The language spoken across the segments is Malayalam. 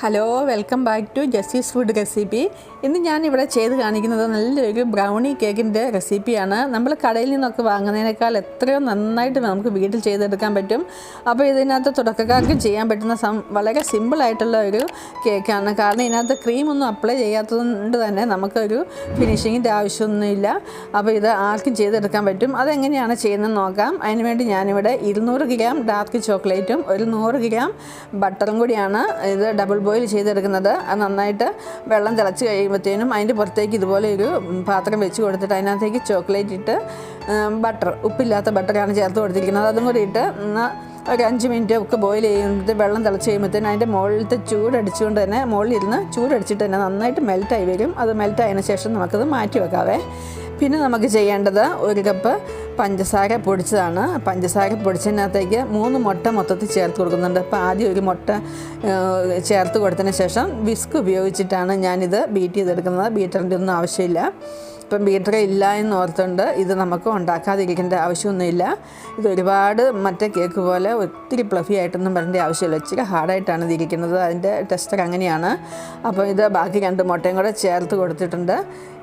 Hello welcome back to justice food recipe. ഇന്ന് ഞാൻ ഇവിടെ ചെയ്ത് കാണിക്കുന്നത് നല്ലൊരു ബ്രൗണി കേക്കിന്റെ റെസിപ്പിയാണ്. നമ്മൾ കടയിൽ നിന്നൊക്കെ വാങ്ങുന്നതിനേക്കാൾ എത്രയോ നന്നായിട്ട് നമുക്ക് വീട്ടിൽ ചെയ്തെടുക്കാൻ പറ്റും. അപ്പോൾ ഇതിനകത്ത് തുടക്കക്കാർക്ക് ചെയ്യാൻ പറ്റുന്ന സം വളരെ സിമ്പിളായിട്ടുള്ള ഒരു കേക്കാണ്. കാരണം ഇതിനകത്ത് ക്രീമൊന്നും അപ്ലൈ ചെയ്യാത്തതുകൊണ്ട് തന്നെ നമുക്കൊരു ഫിനിഷിങ്ങിന്റെ ആവശ്യമൊന്നുമില്ല. അപ്പോൾ ഇത് ആർക്കും ചെയ്തെടുക്കാൻ പറ്റും. അതെങ്ങനെയാണ് ചെയ്യുന്നത് നോക്കാം. അതിനുവേണ്ടി ഞാനിവിടെ ഇരുന്നൂറ് ഗ്രാം ഡാർക്ക് ചോക്ലേറ്റും ഒരു നൂറ് ഗ്രാം ബട്ടറും കൂടിയാണ്. ഇത് ഡബിൾ ബോയിൽ ചെയ്തെടുക്കുന്നത്. അത് നന്നായിട്ട് വെള്ളം തിളച്ച് കഴിയുമ്പോഴത്തേനും അതിന്റെ പുറത്തേക്ക് ഇതുപോലെ ഒരു പാത്രം വെച്ച് കൊടുത്തിട്ട് അതിനകത്തേക്ക് ചോക്ലേറ്റ് ഇട്ട് ബട്ടർ ഉപ്പില്ലാത്ത ബട്ടറാണ് ചേർത്ത് കൊടുത്തിരിക്കുന്നത്. അതും കൂടി ഇട്ട് ഒരു അഞ്ച് മിനിറ്റ് ഒക്കെ ബോയിൽ ചെയ്യുന്നത് വെള്ളം തിളച്ച് കഴിയുമ്പോഴത്തേനും അതിന്റെ മുകളിലത്തെ ചൂടടിച്ചുകൊണ്ട് തന്നെ മുകളിലിരുന്ന് ചൂടടിച്ചിട്ട് തന്നെ നന്നായിട്ട് മെൽറ്റായി വരും. അത് മെൽറ്റായതിനു ശേഷം നമുക്കത് മാറ്റി വെക്കാവേ. പിന്നെ നമുക്ക് ചെയ്യേണ്ടത് ഒരു കപ്പ് പഞ്ചസാര പൊടിച്ചതാണ്. പഞ്ചസാര പൊടിച്ചതിനകത്തേക്ക് മൂന്ന് മുട്ട മൊത്തത്തിൽ ചേർത്ത് കൊടുക്കുന്നുണ്ട്. അപ്പോൾ ആദ്യം ഒരു മുട്ട ചേർത്ത് കൊടുത്തതിന് ശേഷം വിസ്ക് ഉപയോഗിച്ചിട്ടാണ് ഞാനിത് ബീറ്റ് ചെയ്തെടുക്കുന്നത്. ബീറ്ററിന്റെ ഒന്നും ആവശ്യമില്ല. ഇപ്പം ബീറ്റർ ഇല്ല എന്ന് ഓർത്തുകൊണ്ട് ഇത് നമുക്ക് ഉണ്ടാക്കാതിരിക്കേണ്ട ആവശ്യമൊന്നുമില്ല. ഇത് ഒരുപാട് മറ്റേ കേക്ക് പോലെ ഒത്തിരി പ്ലഫി ആയിട്ടൊന്നും വരേണ്ട ആവശ്യമില്ല. ഇച്ചിരി ഹാർഡായിട്ടാണ് ഇത് ഇരിക്കുന്നത്. അതിന്റെ ടെസ്റ്റർ അങ്ങനെയാണ്. അപ്പോൾ ഇത് ബാക്കി രണ്ട് മുട്ടയും കൂടെ ചേർത്ത് കൊടുത്തിട്ടുണ്ട്.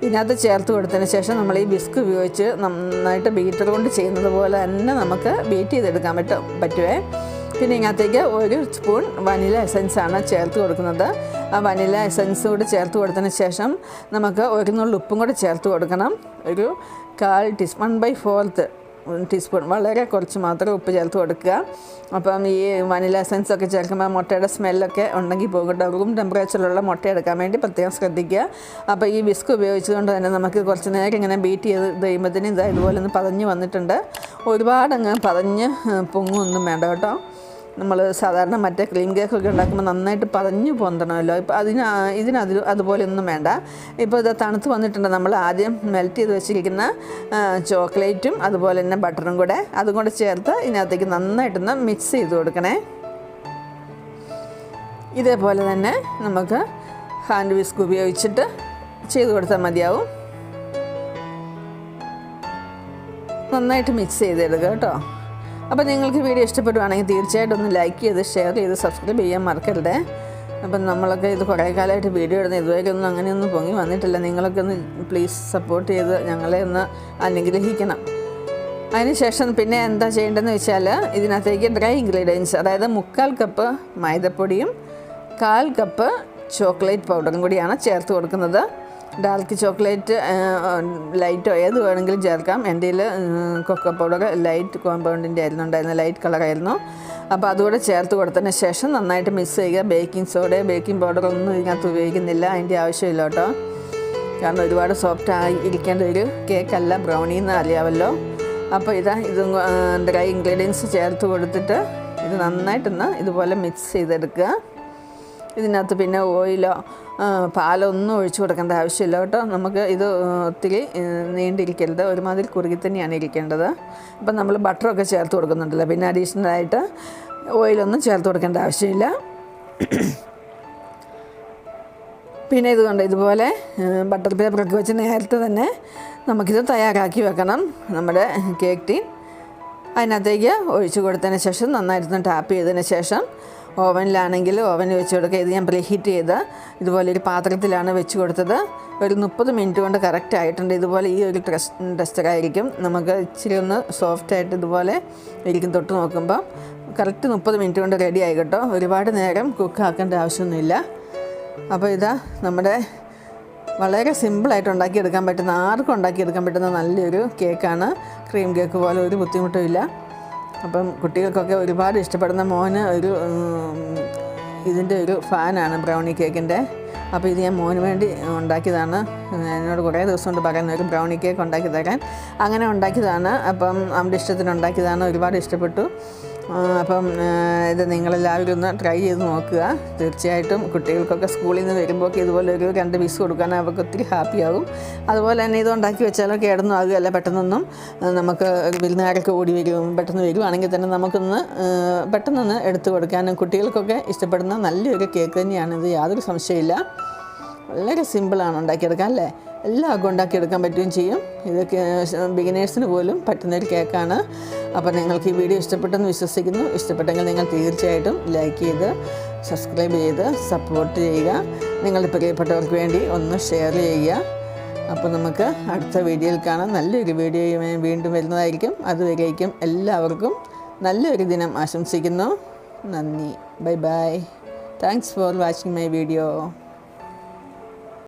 ഇതിനകത്ത് ചേർത്ത് കൊടുത്തതിന് ശേഷം നമ്മൾ ഈ ബിസ്ക് ഉപയോഗിച്ച് നന്നായിട്ട് ബീറ്റർ കൊണ്ട് ചെയ്യുന്നത് പോലെ തന്നെ നമുക്ക് ബീറ്റ് ചെയ്തെടുക്കാൻ പറ്റും പറ്റുമേ പിന്നെ ഇതിനകത്തേക്ക് ഒരു സ്പൂൺ വനില എസൻസാണ് ചേർത്ത് കൊടുക്കുന്നത്. ആ വനില എസൻസ് കൂടി ചേർത്ത് കൊടുത്തതിന് ശേഷം നമുക്ക് ഒരു നുള്ളി ഉപ്പും കൂടി ചേർത്ത് കൊടുക്കണം. ഒരു കാൽ ടീസ്പൂൺ ബൈ ഫോർത്ത് ടീസ്പൂൺ. വളരെ കുറച്ച് മാത്രം ഉപ്പ് ചേർത്ത് കൊടുക്കുക. അപ്പം ഈ വനില എസൻസ് ഒക്കെ ചേർക്കുമ്പോൾ മുട്ടയുടെ സ്മെല്ലൊക്കെ ഉണ്ടെങ്കിൽ പോകട്ടെ. റൂം ടെമ്പറേച്ചറിലുള്ള മുട്ട എടുക്കാൻ വേണ്ടി പ്രത്യേകം ശ്രദ്ധിക്കുക. അപ്പോൾ ഈ വിസ്ക് ഉപയോഗിച്ചുകൊണ്ട് തന്നെ നമുക്ക് കുറച്ച് നേരം ഇങ്ങനെ ബീറ്റ് ചെയ്ത് കഴിയുമ്പോഴത്തേനും ഇതാ ഇതുപോലെ ഒന്ന് പതഞ്ഞ് വന്നിട്ടുണ്ട്. ഒരുപാട് അങ്ങ് പതഞ്ഞ് പൊങ്ങൊന്നും വേണ്ട കേട്ടോ. നമ്മൾ സാധാരണ മറ്റേ ക്രീം കേക്കൊക്കെ ഉണ്ടാക്കുമ്പോൾ നന്നായിട്ട് പതഞ്ഞു പൊന്തണമല്ലോ. ഇപ്പോൾ അതിന് ഇതിന് ഇതിനത് അതുപോലെയൊന്നും വേണ്ട. ഇപ്പോൾ ഇത് തണുത്ത് വന്നിട്ടുണ്ട്. നമ്മൾ ആദ്യം മെൽറ്റ് ചെയ്ത് വെച്ചിരിക്കുന്ന ചോക്ലേറ്റും അതുപോലെ തന്നെ ബട്ടറും കൂടെ അതും കൂടെ ചേർത്ത് ഇതിനകത്തേക്ക് നന്നായിട്ടൊന്ന് മിക്സ് ചെയ്ത് കൊടുക്കണേ. ഇതേപോലെ തന്നെ നമുക്ക് ഹാൻഡ് വിസ്ക് ഉപയോഗിച്ചിട്ട് ചെയ്ത് കൊടുത്താൽ മതിയാവും. നന്നായിട്ട് മിക്സ് ചെയ്തെടുക്കുക കേട്ടോ. അപ്പോൾ നിങ്ങൾക്ക് വീഡിയോ ഇഷ്ടപ്പെടുവാണെങ്കിൽ തീർച്ചയായിട്ടും ഒന്ന് ലൈക്ക് ചെയ്ത് ഷെയർ ചെയ്ത് സബ്സ്ക്രൈബ് ചെയ്യാൻ മറക്കരുത്. അപ്പം നമ്മളൊക്കെ ഇത് കുറേ കാലമായിട്ട് വീഡിയോ ഇടുന്ന ഇതുവരെ ഒന്നും അങ്ങനെയൊന്നും പൊങ്ങി വന്നിട്ടില്ല. നിങ്ങളൊക്കെ ഒന്ന് പ്ലീസ് സപ്പോർട്ട് ചെയ്ത് ഞങ്ങളെ ഒന്ന് അനുഗ്രഹിക്കണം. അതിനുശേഷം പിന്നെ എന്താ ചെയ്യേണ്ടതെന്ന് വെച്ചാൽ ഇതിനകത്തേക്ക് ഡ്രൈ ഇൻഗ്രീഡിയൻസ് അതായത് മുക്കാൽ കപ്പ് മൈദപ്പൊടിയും കാൽ കപ്പ് ചോക്ലേറ്റ് പൗഡറും കൂടിയാണ് ചേർത്ത് കൊടുക്കുന്നത്. ഡാർക്ക് ചോക്ലേറ്റ് ലൈറ്റോ ഏത് വേണമെങ്കിലും ചേർക്കാം. എന്റെ കൊക്കോ പൗഡർ ലൈറ്റ് കോമ്പൗണ്ടിന്റെ ആയിരുന്നു ഉണ്ടായിരുന്നത് ലൈറ്റ് കളറായിരുന്നു. അപ്പോൾ അതുകൂടെ ചേർത്ത് കൊടുത്തതിന് ശേഷം നന്നായിട്ട് മിക്സ് ചെയ്യുക. ബേക്കിംഗ് സോഡ ബേക്കിംഗ് പൗഡർ ഒന്നും ഇതിനകത്ത് ഉപയോഗിക്കുന്നില്ല അതിന്റെ ആവശ്യമില്ല കേട്ടോ. കാരണം ഒരുപാട് സോഫ്റ്റ് ആയി ഇരിക്കേണ്ട ഒരു കേക്കല്ല ബ്രൗണി എന്ന് അറിയാമല്ലോ. അപ്പോൾ ഇതാ ഇതും ഡ്രൈ ഇൻഗ്രീഡിയൻസ് ചേർത്ത് കൊടുത്തിട്ട് ഇത് നന്നായിട്ടൊന്ന് ഇതുപോലെ മിക്സ് ചെയ്തെടുക്കുക. ഇതിനകത്ത് പിന്നെ ഓയിലോ പാലോ ഒന്നും ഒഴിച്ചു കൊടുക്കേണ്ട ആവശ്യമില്ല കേട്ടോ. നമുക്ക് ഇത് ഒത്തിരി നീണ്ടിരിക്കരുത്. ഒരുമാതിരി കുറുകി തന്നെയാണ് ഇരിക്കേണ്ടത്. അപ്പം നമ്മൾ ബട്ടറൊക്കെ ചേർത്ത് കൊടുക്കുന്നുണ്ടല്ലോ. പിന്നെ അഡീഷണലായിട്ട് ഓയിലൊന്നും ചേർത്ത് കൊടുക്കേണ്ട ആവശ്യമില്ല. പിന്നെ ഇതുകൊണ്ട് ഇതുപോലെ ബട്ടർ പേപ്പറൊക്കെ വെച്ച് നേരത്തെ തന്നെ നമുക്കിത് തയ്യാറാക്കി വെക്കണം. നമ്മുടെ കേക്ക് ടീൻ അതിനകത്തേക്ക് ഒഴിച്ചു കൊടുത്തതിന് ശേഷം നന്നായിരുന്നു ടാപ്പ് ചെയ്തതിന് ശേഷം ഓവനിലാണെങ്കിൽ ഓവനിൽ വെച്ച് കൊടുക്കുക. ഇത് ഞാൻ പ്രീഹീറ്റ് ചെയ്ത്. ഇതുപോലെ ഒരു പാത്രത്തിലാണ് വെച്ച് കൊടുത്തത്. ഒരു മുപ്പത് മിനിറ്റ് കൊണ്ട് കറക്റ്റ് ആയിട്ടുണ്ട്. ഇതുപോലെ ഈ ഒരു ടെസ് ടെസ്റ്ററായിരിക്കും നമുക്ക് ഇച്ചിരി ഒന്ന് സോഫ്റ്റ് ആയിട്ട് ഇതുപോലെ ഇരിക്കും. തൊട്ട് നോക്കുമ്പോൾ കറക്റ്റ് മുപ്പത് മിനിറ്റ് കൊണ്ട് റെഡി ആയി കേട്ടോ. ഒരുപാട് നേരം കുക്ക് ആക്കേണ്ട ആവശ്യമൊന്നുമില്ല. അപ്പോൾ ഇതാ നമ്മുടെ വളരെ സിമ്പിളായിട്ട് ഉണ്ടാക്കിയെടുക്കാൻ പറ്റുന്ന ആർക്കും ഉണ്ടാക്കിയെടുക്കാൻ പറ്റുന്ന നല്ലൊരു കേക്കാണ് ക്രീം കേക്ക് പോലെ ഒരു ബുദ്ധിമുട്ടും ഇല്ല അപ്പം കുട്ടികൾക്കൊക്കെ ഒരുപാട് ഇഷ്ടപ്പെടുന്ന മോന് ഒരു ഇതിന്റെ ഒരു ഫാനാണ് ബ്രൗണി കേക്കിന്റെ. അപ്പോൾ ഇത് ഞാൻ മോന് വേണ്ടി ഉണ്ടാക്കിയതാണ്. എന്നോട് കുറേ ദിവസം കൊണ്ട് പറയുന്ന ഒരു ബ്രൗണി കേക്ക് ഉണ്ടാക്കി തരാൻ. അങ്ങനെ ഉണ്ടാക്കിയതാണ്. അപ്പം അവന്റെ ഇഷ്ടത്തിന് ഉണ്ടാക്കിയതാണ്. ഒരുപാട് ഇഷ്ടപ്പെട്ടു. അപ്പം ഇത് നിങ്ങളെല്ലാവരും ഒന്ന് ട്രൈ ചെയ്ത് നോക്കുക. തീർച്ചയായിട്ടും കുട്ടികൾക്കൊക്കെ സ്കൂളിൽ നിന്ന് വരുമ്പോൾ ഇതുപോലെ ഒരു രണ്ട് പീസ് കൊടുക്കാൻ അവർക്ക് ഒത്തിരി ഹാപ്പിയാകും അതുപോലെ തന്നെ ഇത് ഉണ്ടാക്കി വെച്ചാലോ കേടൊന്നും ആകുകയല്ല പെട്ടെന്നൊന്നും നമുക്ക് വിരുന്നുകാരൊക്കെ ഓടി വരും പെട്ടെന്ന് വരുവാണെങ്കിൽ തന്നെ നമുക്കൊന്ന് പെട്ടെന്നൊന്ന് എടുത്തു കൊടുക്കാനും കുട്ടികൾക്കൊക്കെ ഇഷ്ടപ്പെടുന്ന നല്ലൊരു കേക്ക് തന്നെയാണ്. ഇത് യാതൊരു സംശയമില്ല വളരെ സിമ്പിളാണ് ഉണ്ടാക്കിയെടുക്കാൻ അല്ലേ? എല്ലാവർക്കും ഉണ്ടാക്കിയെടുക്കാൻ പറ്റുകയും ചെയ്യും. ഇതൊക്കെ ബിഗിനേഴ്സിന് പോലും പറ്റുന്നൊരു കേക്കാണ് അപ്പോൾ നിങ്ങൾക്ക് ഈ വീഡിയോ ഇഷ്ടപ്പെട്ടെന്ന് വിശ്വസിക്കുന്നു. ഇഷ്ടപ്പെട്ടെങ്കിൽ നിങ്ങൾ തീർച്ചയായിട്ടും ലൈക്ക് ചെയ്ത് സബ്സ്ക്രൈബ് ചെയ്ത് സപ്പോർട്ട് ചെയ്യുക. നിങ്ങളുടെ പ്രിയപ്പെട്ടവർക്ക് വേണ്ടി ഒന്ന് ഷെയർ ചെയ്യുക. അപ്പോൾ നമുക്ക് അടുത്ത വീഡിയോയിൽ കാണാം. നല്ലൊരു വീഡിയോയുമായി വീണ്ടും വരുന്നതായിരിക്കും. അതുവരേക്കും എല്ലാവർക്കും നല്ലൊരു ദിനം ആശംസിക്കുന്നു. നന്ദി. Bye bye thanks for watching my video